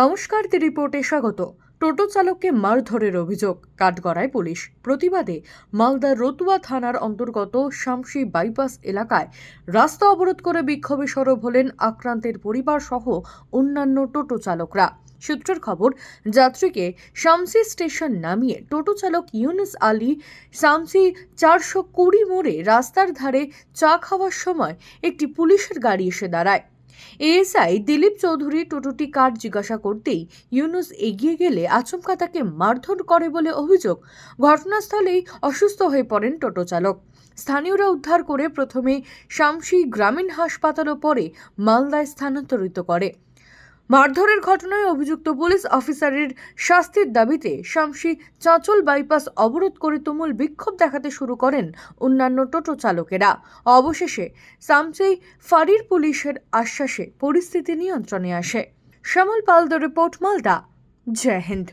নমস্কার দি রিপোর্টে স্বাগত। টোটো চালককে মারধরের অভিযোগ, কাঠগড়ায় পুলিশ। প্রতিবাদে মালদার রতুয়া থানার অন্তর্গত শামসি বাইপাস এলাকায় রাস্তা অবরোধ করে বিক্ষোভে সরব হলেন আক্রান্তের পরিবার সহ অন্যান্য টোটো চালকরা। সূত্রের খবর, যাত্রীকে শামসি স্টেশন নামিয়ে টোটো চালক ইউনুস আলী শামসি চারশো কুড়ি মোড়ে রাস্তার ধারে চা খাওয়ার সময় একটি পুলিশের গাড়ি এসে দাঁড়ায়। এএসআই দিলীপ চৌধুরী টোটোটি কার্ড জিজ্ঞাসা করতেই ইউনুস এগিয়ে গেলে আচমকা তাকে মারধর করে বলে অভিযোগ। ঘটনাস্থলেই অসুস্থ হয়ে পড়েন টোটো চালক। স্থানীয়রা উদ্ধার করে প্রথমে শামসি গ্রামীণ হাসপাতাল ও পরে মালদায় স্থানান্তরিত করে। মারধরের ঘটনায় অভিযুক্ত পুলিশ অফিসারের শাস্তির দাবিতে শামসি চাঁচল বাইপাস অবরোধ করে তুমুল বিক্ষোভ দেখাতে শুরু করেন অন্যান্য টোটো চালকেরা। অবশেষে সামসি ফাঁড়ির পুলিশের আশ্বাসে পরিস্থিতি নিয়ন্ত্রণে আসে। Shyamal Pal, the report, Malda. Joy Hind.